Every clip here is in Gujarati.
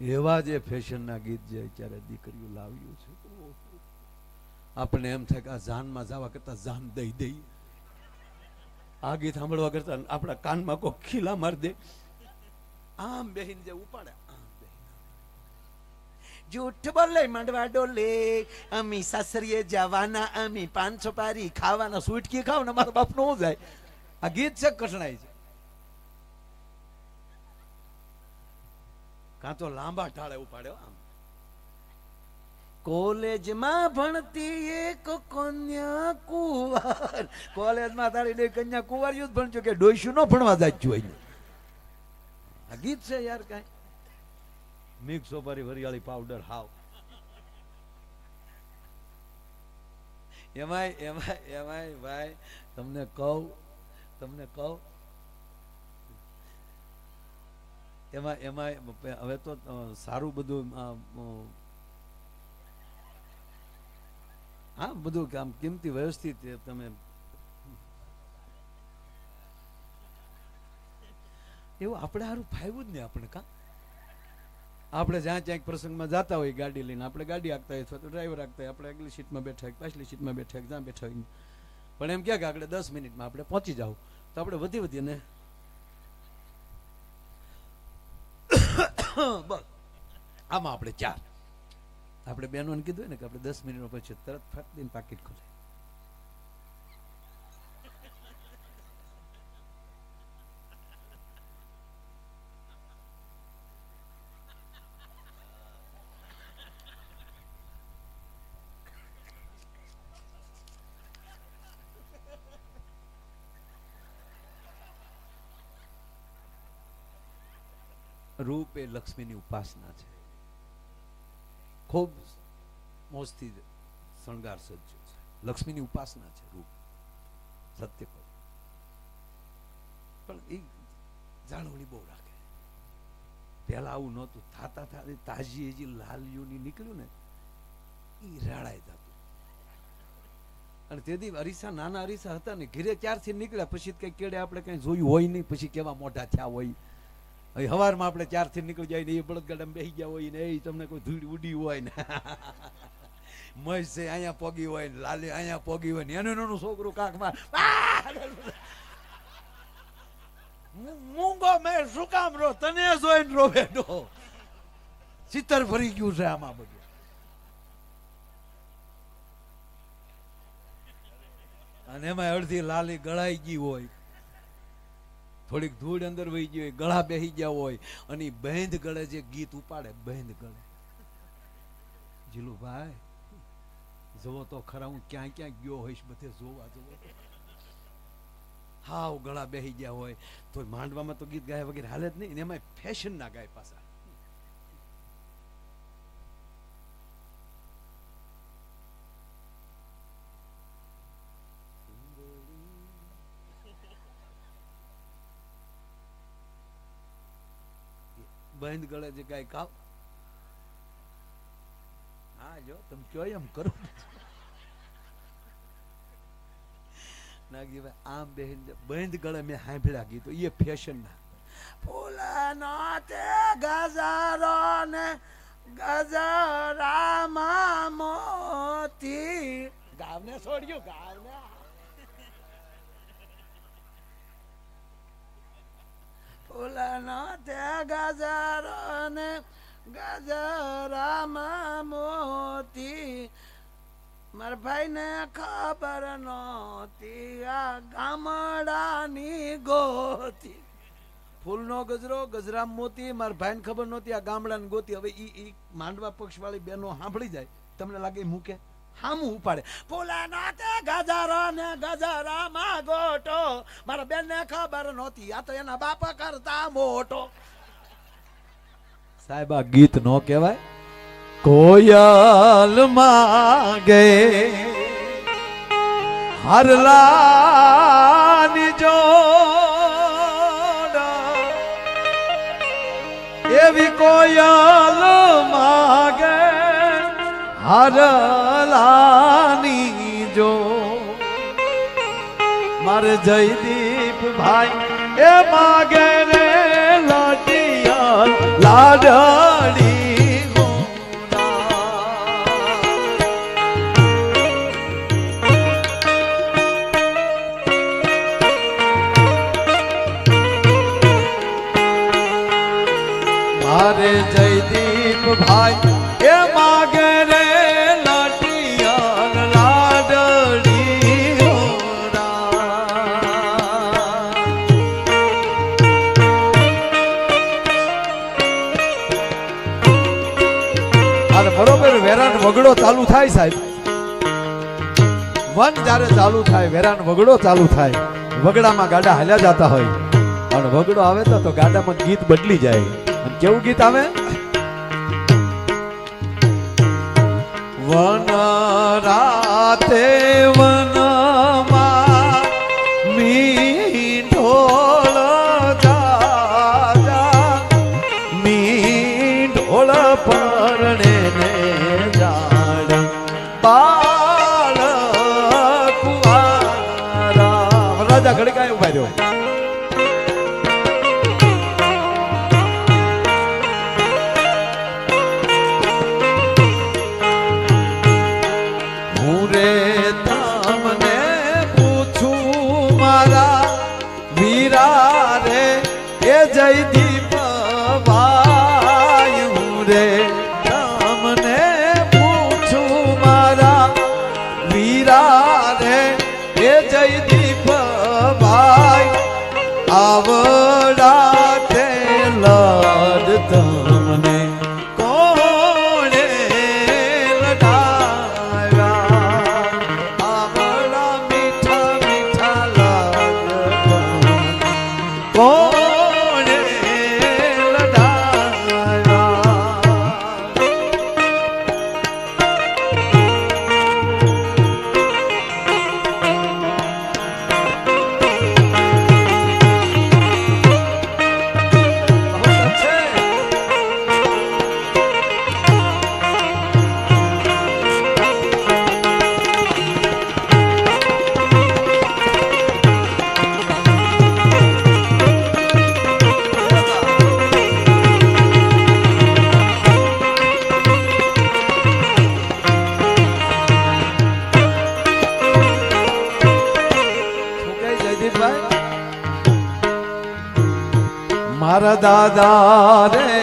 એવા જે ફેશનના ગીત જે અત્યારે દીકરીઓ લાવ્યું છે. આપણને એમ થાય કે આ જાનમાં જવા કરતા જાન દઈ દઈ. આ ગીત સાંભળવા કરતા આપણા કાનમાં કોઈ ખીલા મારી દે. આમ બેહીને જે ઉપાડે. જૂઠ બોલે માંડવા ડોલે, અમી સાસરીએ જવાના, અમી પાંચસો પારી ખાવાના, સુટકી ખાવ ને મારા બાપ નો જાય આ ગીત છે કઠણાય છે. કાં તો લાંબા ઢાળે ઉપાડ્યો? આમ. કોલેજમાં ભણતી એક કન્યા કુંવર. કોલેજમાં તારી બે કન્યા કુંવારીઓ જ ભણજો કે ડોઈશું ન ભણવા જાજ્યું હોય. આ ગીત છે યાર કાંઈ. મિક્સ સોપારી વરિયાળી પાવડર હાવ. એમાંય એમાંય એમાંય ભાઈ, તમને કહું તમને કહું એમાં એમાં, હવે તો સારું બધું હા, બધું આમ કિંમતી, વ્યવસ્થિત તમે એવું આપણે સારું ફાવ્યું જ નહીં આપણે કા? આપણે જ્યાં ક્યાંક પ્રસંગમાં જતા હોય ગાડી લઈને, આપણે ગાડી આગતા હોય, અથવા તો ડ્રાઈવર આગતા હોય, આપણે આગલી સીટમાં બેઠા હોય, પાછલી સીટમાં બેઠા હોય, જ્યાં બેઠા હોય. પણ એમ ક્યાંક આપણે દસ મિનિટમાં આપણે પહોંચી જાવ તો આપણે વધી વધીને બસ. આમાં આપણે ચાર. આપણે બહેનોને કીધું ને કે આપણે દસ મિનિટ પછી તરત ફટ દઈને પાકીટ ખોલે રૂપ એ લક્ષ્મીની ઉપાસના છે. ખૂબ મોજથી શણગાર સજ્જો છે. લક્ષ્મીની ઉપાસના છે રૂપ. સત્ય પર. પણ એ જાળવણી બહુ રાખે. પહેલા આવું નહોતું. થાતા થાતી તાજી જે લાલિયોની નીકળ્યું ને એ રાડાય જતું. અને તેથી અરીસા, નાના અરીસા હતા ને, ઘીરે ક્યારથી નીકળ્યા? પછી કઈ કેડે આપણે કઈ જોયું હોય નહીં. પછી કેવા મોઢા થયા હોય. હવારમાં આપણે ચારથી નીકળી જાય ને એ બળદગાડામાં બેસી ગયા હોય ને એ તમને કોઈ ધૂળ ઉડી હોય ને. છે અહીંયા પોગી હોય ને, લાલી અહીંયા પોગી હોય ને, એનું એનું છોકરું કાંકમાં મૂંગો મેં શું કામ રો? તને જોઈને રો બેઠો. ચિત્તર ફરી ગયું છે આમાં બધું. અને એમાં અડધી લાલી ગળાઈ ગઈ હોય. થોડીક ધૂળ અંદર વહી ગઈ હોય, ગળા બેહી ગયા હોય, અને બેંધ ગળે જે ગીત ઉપાડે, બેંધ ગળે. જીલુભાઈ જોવો તો ખરા, હું ક્યાં ક્યાં ગયો હોઈશ બધે જોવા જવો હાવ ગળા બેહી ગયા હોય. તો માંડવામાં તો ગીત ગાય વગેરે હાલે જ નહીં એમાં ફેશન ના ગાય પાછા. બંધ ગળે છે ગાય ખાવ. હા, જો, તમે કયો એમ કરો. નાગજીભાઈ આમ બહેન બંધ ગળે મેં સાંભળ્યા ગીતો એ ફેશન ના. ફૂલનો તે ગજારો ને ગજરામાં મોતી. ગામને છોડ્યું ગાવને ફૂલનો તે ગજારો ને ગજરામાં મોતી. મારા ભાઈને ખબર નહોતી આ ગામડાની ગોતી. ફૂલનો ગજરો, ગજરામ મોતી, મારા ભાઈને ખબર નહોતી આ ગામડાની ગોતી. હવે ઈ ઈ માંડવા પક્ષવાળી બેનો સાંભળી જાય. તમને લાગે મૂકે? હામું ઉપાડે. ફૂલા નાતે ગજારો ને ગજરામાં ગોટો. મારા બેનને ખબર નહોતી, આ તો એના બાપ કરતા મોટો. સાહેબ ગીત નો કહેવાય? કોયલ માગે હરલાની જો એવી કોયલ માગે હરલાની જો. મારે જયદીપ ભાઈ એ માગે રે લાડિયા લાડ વન ચાલુ થાય, વેરાન વગડો ચાલુ થાય, વગડામાં ગાડા હાલ્યા જતા હોય. અને વગડો આવે તો તો ગાડામાં ગીત બદલી જાય. અને કેવું ગીત આવે? વન રાતે આવડા મારા દાદા રે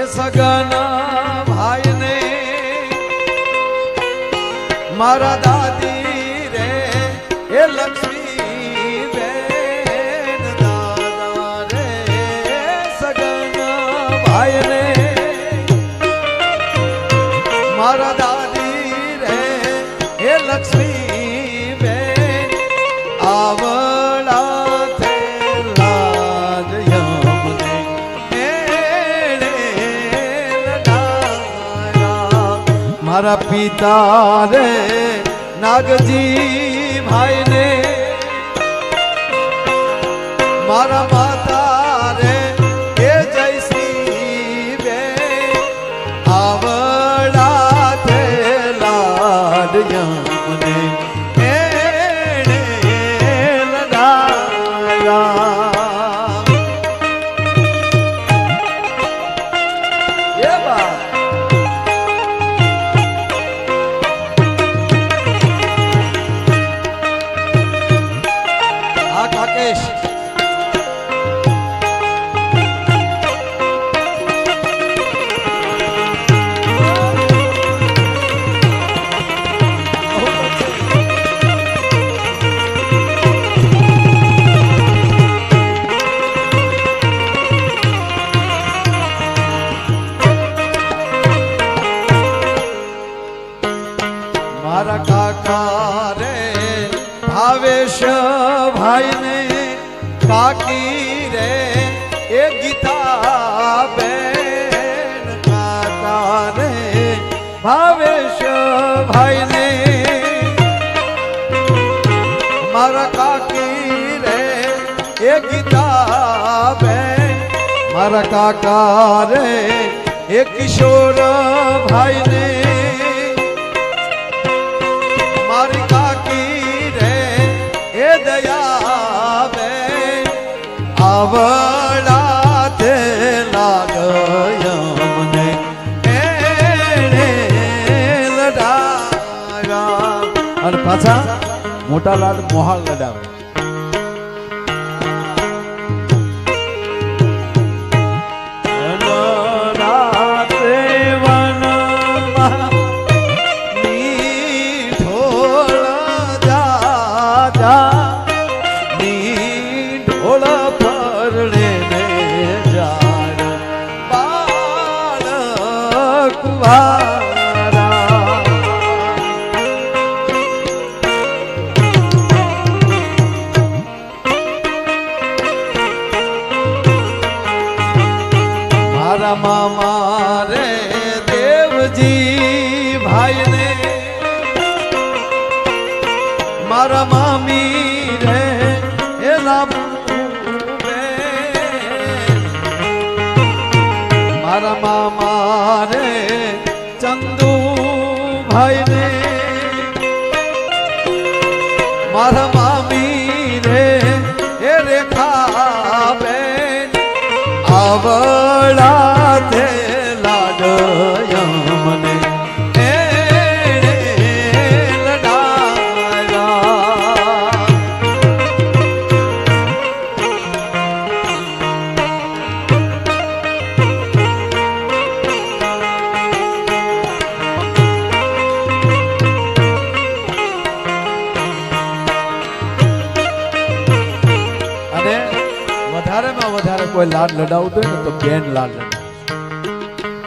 એ સગન ભાઈ ને મારા દાદી રે એ લક્ષ્મી મારા દાદી મારા પિતા રે નાગજી ભાઈ ને મારા આ ભાવેશ ભાઈ ને મારા કાકી રે, એ ગીતા બેન મારા કાકા રે, એ કિશોર ભાઈ પાછા મોટા લાડ મોહાળ લડાવે મારા મામા રે દેવજી ભાઈને. મારા મામી રે, એલા મારા મામા રે, ચંદુ ભાઈને. મારા મામી રે કોઈ લાડ લડાવતું ને તો બેન લાડ લડાવે.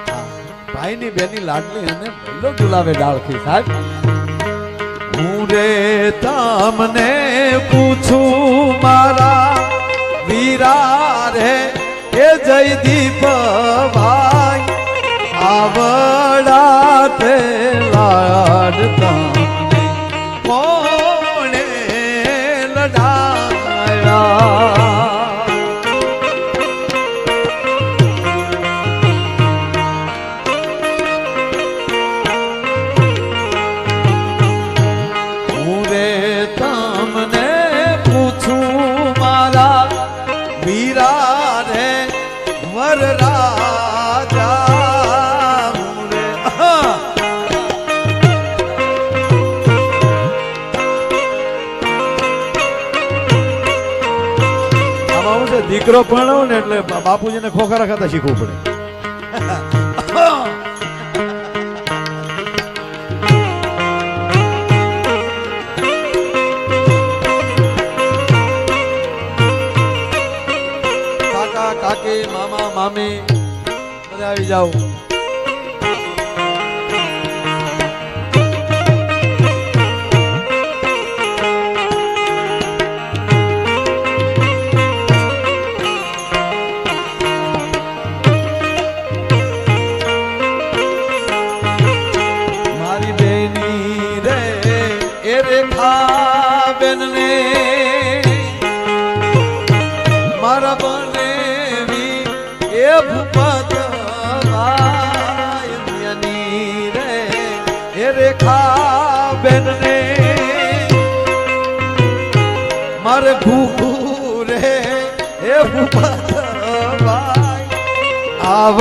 હા, ભાઈની બેની લાડની અને ભલો ડુલાવે ડાળખી સાહેબ. હું રે તમને પૂછું મારા વીરા રે એ જયદીપ ભાઈ આવડા દીકરો ભણાવો ને એટલે બાપુજીને ખોખરા ખાતા શીખવું પડે. કાકા કાકી મામા મામી બધા આવી જાઓ. મારી બેની રે એ રેખા બેનને રેખા બેનને મારે ભૂખું રે એ ભૂપત ભાઈ આવ